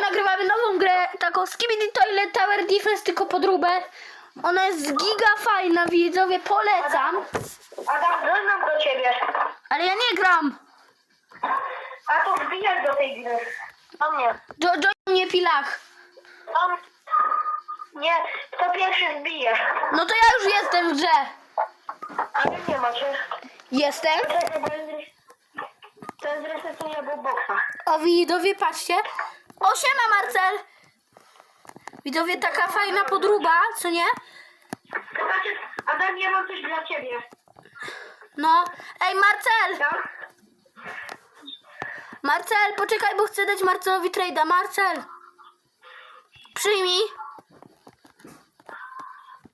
Nagrywamy nową grę, taką Skibidi Toilet Tower Defense, tylko podróbę. Ona jest giga fajna, widzowie, polecam. Adam, dzwonią do ciebie. Ale ja nie gram. A to wbijać do tej gry. Do mnie. Do, do mnie pilach. Do... Nie, kto pierwszy zbije. No to ja już jestem w grze. Ale nie macie. Jestem. Czekaj, bo jest... Był boksa. O, widzowie, patrzcie. O, siema, Marcel. Widzowie, taka fajna podróba, co nie? Zobaczcie, Adam, ja mam coś dla ciebie. No. Ej, Marcel. Tak? Marcel, poczekaj, bo chcę dać Marcelowi trade'a. Marcel. Przyjmij.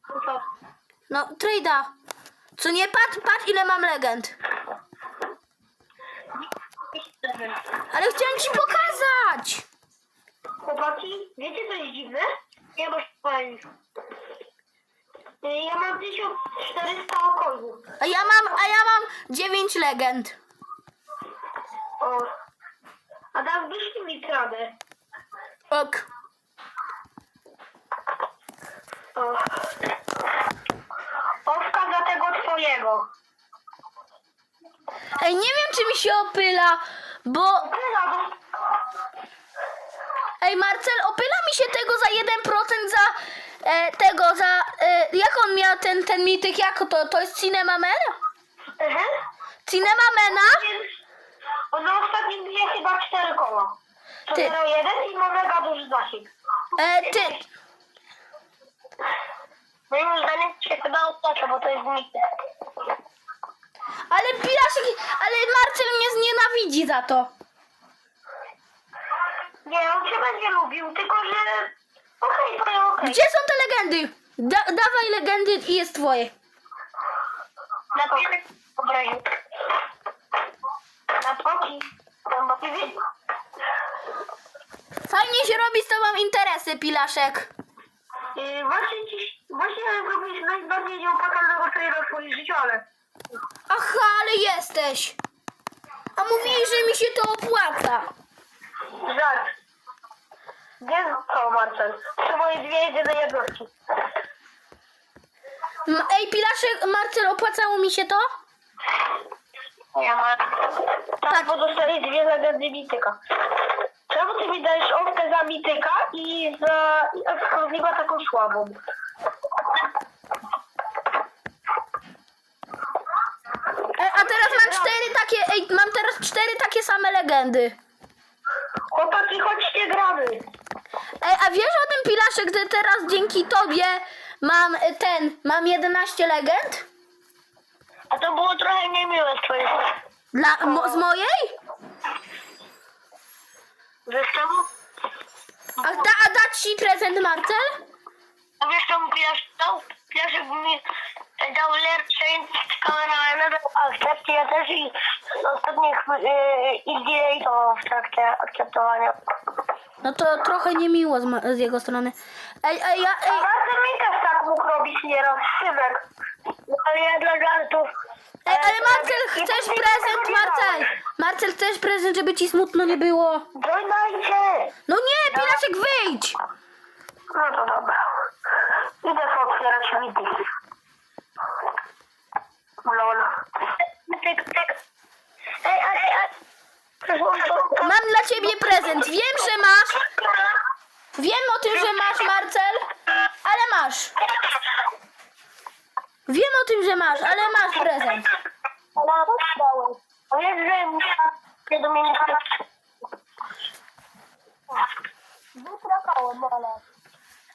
No to. No, trade'a. Co nie? Patrz, patrz ile mam legend. Ale chciałem ci pokazać. Chłopaki, wiecie co jest dziwne? Nie masz fajnie. Ja mam 1400 okołów. A ja mam, a ja mam 9 legend. O. Adam, wyślij mi kradę. Ok. O. Owka za tego twojego. Ej, nie wiem czy mi się opyla, bo... Ej, Marcel, opyla mi się tego za 1% za... E, tego, za... E, jak on miał ten, ten mityk, jak to? To jest Cinemaman? Mhm. Cinemamena? On na ostatnim dnie chyba cztery koła. To Ty. 0,1 i ma mega duży zasięg. E, ty... Moim zdaniem się chyba opłaca, bo to jest mity. Ale Pilaszek... Ale Marcel mnie znienawidzi za to. Nie, on cię będzie lubił, tylko że... Okej, to jest okej. Gdzie są te legendy? Da, dawaj legendy i jest twoje. Na poki. Dobra, już. Na poki. Fajnie się robi z tobą interesy, Pilaszek. Yy, właśnie dziś... Właśnie zrobiłeś najbardziej nieopłacalnego trade'a w swoim życiu, ale... Aha, ale jesteś. A mówili, że mi się to opłaca. Żart. Gdzie co, Marcel? To moje dwie jedyne jednostki. M- Ej, Pilaszek, Marcel, opłacało mi się to? Nie ma. Tak, bo dostali dwie legendy mityka. Czemu ty mi dajesz owkę za mityka i za i taką słabą? Ej, E, a teraz mam cztery takie, ej, mam teraz cztery takie same legendy. Chłopaki, chodźcie gramy. Ej, a wiesz o tym, Pilaszek, że teraz dzięki tobie mam e, ten, mam 11 legend? A to było trochę niemiłe z twojej strony. Dla, mo, z mojej? Wiesz czemu? A, da, a dać ci prezent, Marcel? A wiesz czemu Piasz dał? Mi dał lepsze kamerę dał akcept, ja też i z ostatnich yy, i delay to w trakcie akceptowania. No to trochę niemiło z, ma- z jego strony. Ej, ej, ja, A ej, bardzo mi też tak mógł robić nieraz, Szymek. No, ale ja dla żartów. ej, ale Marcel, i chcesz później prezent, tego nie Marcel? Marcel, chcesz prezent, żeby ci smutno nie było? Dojnajcie! No nie, Pilaszek, wyjdź! No to dobra. Idę otwierać widy. Lol. Tyk, tyk. Ej, ej, ej, ej. Mam dla ciebie prezent. Wiem, że masz. Wiem o tym, że masz, Marcel, ale masz. Wiem o tym, że masz, ale masz prezent.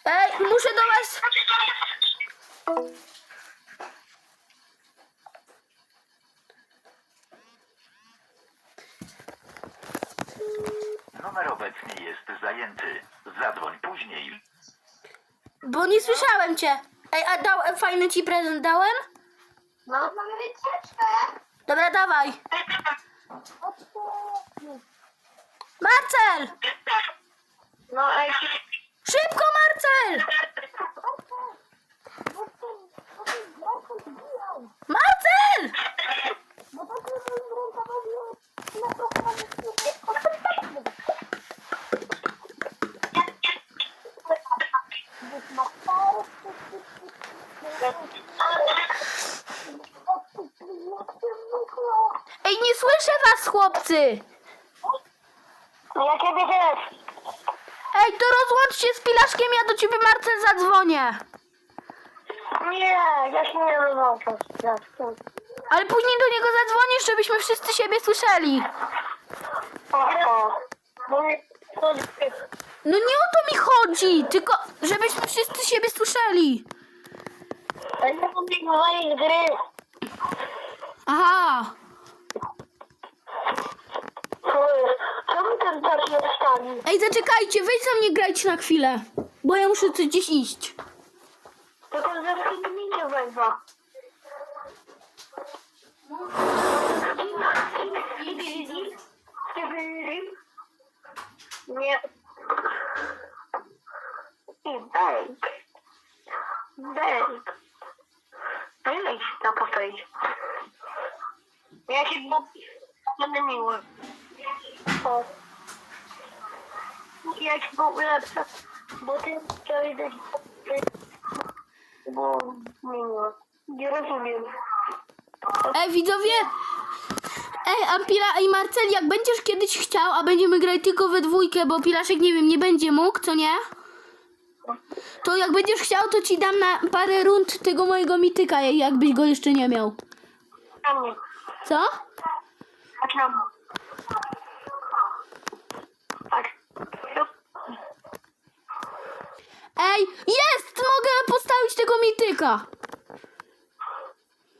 Ej, muszę do was... Numer obecny jest zajęty. Zadzwoń później. Bo nie słyszałem cię. Ej, a dał, fajny ci prezent dałem? No. Mamy wycieczkę. Dobra, dawaj. Marcel! No, ej, Szybko, Marcel! Marcel! No ja ciebie też. Ej, to rozłącz się z Pilaszkiem, ja do ciebie Marcel zadzwonię. Nie, ja się nie rozłączam. Ale później do niego zadzwonisz, żebyśmy wszyscy siebie słyszeli. Mnie to No nie o to mi chodzi, tylko żebyśmy wszyscy siebie słyszeli. Gry. Aha. Czemu ten Ej, zaczekajcie, wejdź za mnie grajcie na chwilę. Bo ja muszę coś gdzieś iść. Tylko zawsze mi nie. I. No ile się tam postoić? Ja się bo... będę miły. O. Ja się bo ulepszę. Bo ty to idę bo miło. Nie rozumiem. Ej, widzowie. Ej, a Pila i Marcel, jak będziesz kiedyś chciał, a będziemy grać tylko we dwójkę, bo Pilaszek, nie wiem, nie będzie mógł, co nie? To jak będziesz chciał, to ci dam na parę rund tego mojego mityka, jakbyś go jeszcze nie miał. Co? Patrz na mnie. Patrz. Ej, jest! Mogę postawić tego mityka.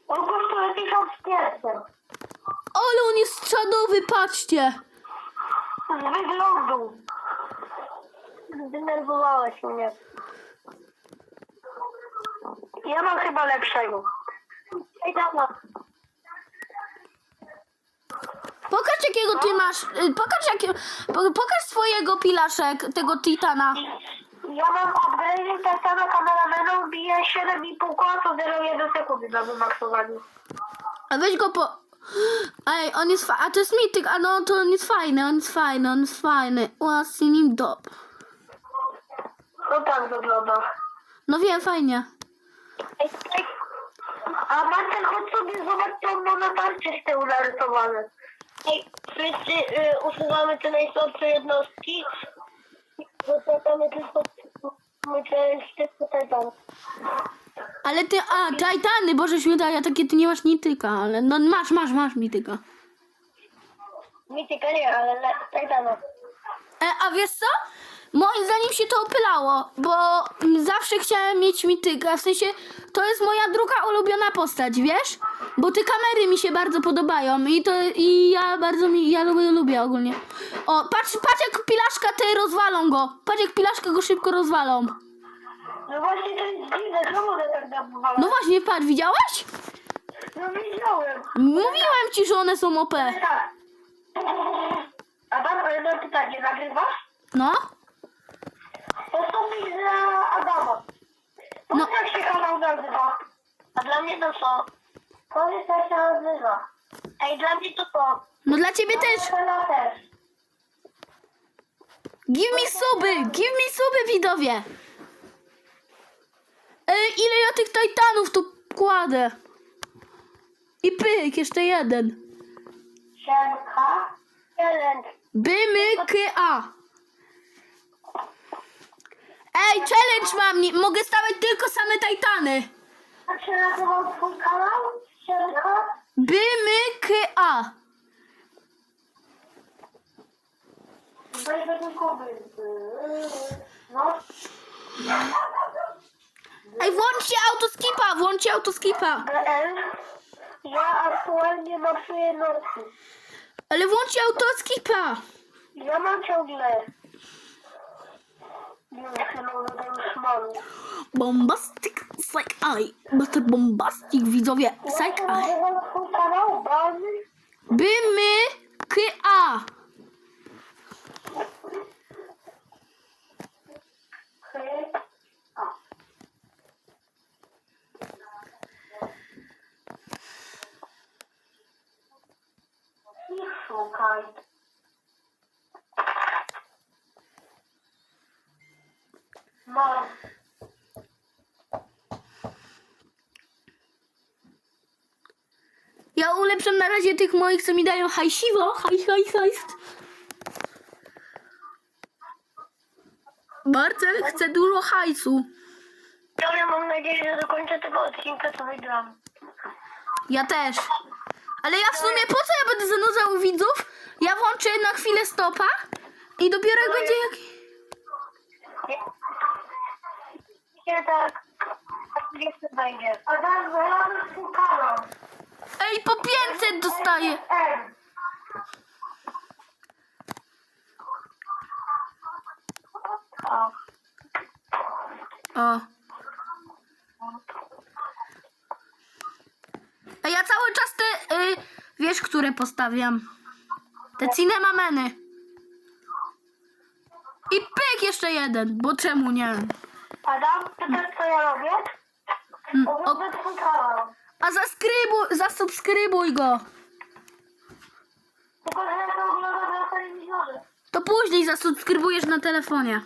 On kosztuje tysiąc pięćset. Ale on jest czadowy, patrzcie. Z wyglądu. Zdenerwowałeś mnie. Ja mam chyba lepszego. Ej, dawaj. Pokaż jakiego ty masz, y, pokaż jakie, po- pokaż swojego pilaszek, tego Titana. Ja mam upgrade tak samo kamerameną bije 7,5 koła, to 0,1 sekundy na wymaksowaniu. A weź go po... Ej, on jest fa... A to jest mityk, a no to on jest fajny, on jest fajny, on jest fajny. Łasy nim dop. No tak wygląda. No wiem, fajnie. Ej, ej. A Marcel, chodź sobie zobacz, co on ma na tarczy z tyłu narysowane. Ej, wszyscy y, usuwamy te najsłabsze jednostki. Zostawiamy tylko Titan. Ale ty, a, Titany, Boże święta, ja takie, ty nie masz mityka, ale no masz, masz, masz mityka. Mityka nie, ale le- Titana. E, a wiesz co? Moim zdaniem się to opylało, bo zawsze chciałem mieć mityka, w sensie to jest moja druga ulubiona postać, wiesz? Bo te kamery mi się bardzo podobają i to i ja bardzo mi, ja lubię, lubię ogólnie. O, patrz, patrz jak pilaszka ty rozwalą go. Patrz jak pilaszka go szybko rozwalą. No właśnie to jest dziwne, czemu one tak? No właśnie, patrz, widziałeś? No widziałem. Mówiłem ci, że one są OP. Tak. Adam, ale no pytanie, nagrywasz? No? To są mi dla Adama. No. Jak się kanał nazywa? A dla mnie to co? Powiedz jak się nazywa. Ej, dla mnie to co? No dla ciebie też. Też. Give me suby, give me suby, widowie. Ej, ile ja tych Titanów tu kładę? I pyk, jeszcze jeden. Siemka. Jeden. Bymy a. Ej, challenge mam, nie, mogę stawiać tylko same Titany. Jak się nazywał twój kanał? Siemka? Bymy a. Wejdę tylko by. No. Ej, włączcie autoskipa, włączcie autoskipa. BL. Ja aktualnie nocuję nocy. Ale włączcie autoskipa. Ja mam ciągle. Nie wiem, czy mogę już mam. Bombastic Psych Eye. Mr. Bombastic, widzowie. Psych Eye. Bymy a. Nie szukaj. Mam. Ja ulepszam na razie tych moich, co mi dają hajsiwo. Hajs, hajs, hajs. Marcel chce dużo hajsu. Ale mam nadzieję, że do końca tego odcinka to wygram. Ja też. Ale ja w sumie po co ja będę zanudzał widzów? Ja włączę na chwilę stopa i dopiero jak będzie jak... Nie, nie tak. Tak będzie. A tak, znalazłem swój Ej, po 500 dostaję. O. A ja cały czas te, y, wiesz, które postawiam. Te cinemameny. I pyk jeszcze jeden, bo czemu nie? Adam, to też co ja robię? Mm, O, kanał. A zaskrybuj, zasubskrybuj go. Tylko, że ja to oglądam na telewizorze. To później zasubskrybujesz na telefonie.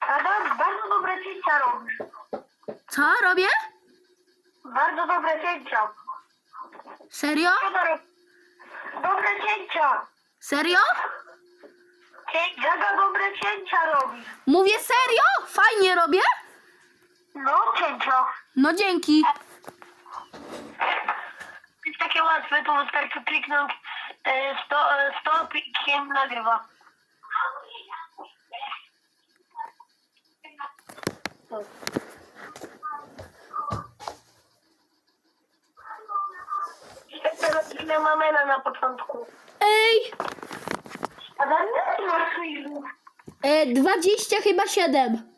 Adam, bardzo dobre cięcia robisz. Co robię? Bardzo dobre cięcia. Serio? Dobre cięcia. Serio? Cięcia, dobre cięcia robisz. Mówię serio? Fajnie robię? No, cięcia. No dzięki. Jest takie łatwe, to wystarczy kliknąć e, sto, e, stop i kiem nagrywa. Teraz na, początku. Ej, A masz filmów. e, 20 chyba 7.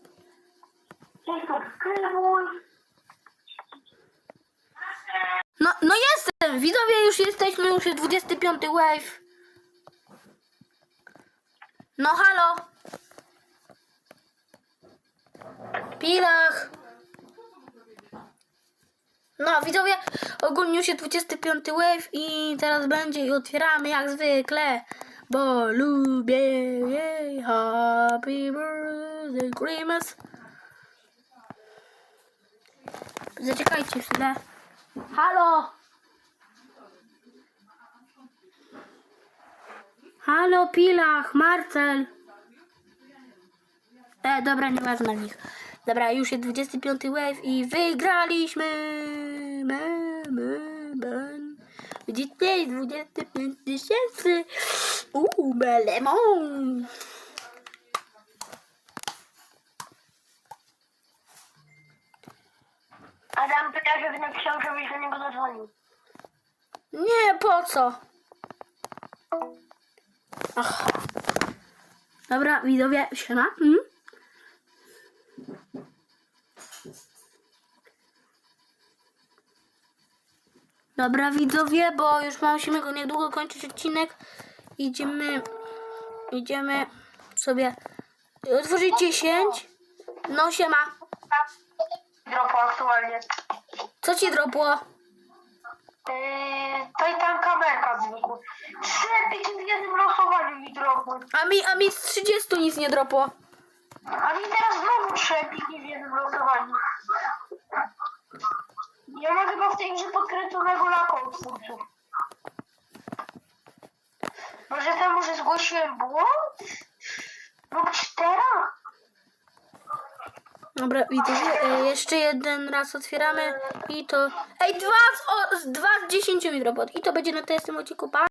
No, no jestem, widzowie już jesteśmy, już jest 25 wave. No halo. Pilach. No widzowie, ogólnie już jest 25 wave i teraz będzie i otwieramy jak zwykle, bo lubię jej happy birthday Christmas. Zaczekajcie chwilę. Halo! Halo, Pilach, Marcel. E, dobra, nieważne nich. Dobra, już jest 25 wave i wygraliśmy. Me, me, ben. Widzicie, 25 tysięcy. Uuu, belemon. Adam pyta, żeby napisał, żebyś do niego zadzwonił. Nie, po co? Ach. Dobra, widzowie, siema. Mm? Dobra, widzowie, bo już musimy go niedługo kończyć odcinek. Idziemy, idziemy sobie otworzyć 10. No, siema. Aktualnie. Co ci dropło? Yy, to i tam kamerka zwykła. Trzy epiki w jednym losowaniu mi dropły. A mi, a mi z 30 nic nie dropło. A mi teraz znowu trzy epiki w jednym losowaniu. Ja mam chyba w tej grze podkręconego laka od twórców. Może temu, że zgłosiłem błąd? Lub cztera? Dobra, widzowie, e, jeszcze jeden raz otwieramy i to... Ej, dwa z, o, z, dwa z 10 mi dropło. I to będzie na testem odcinku. Pa!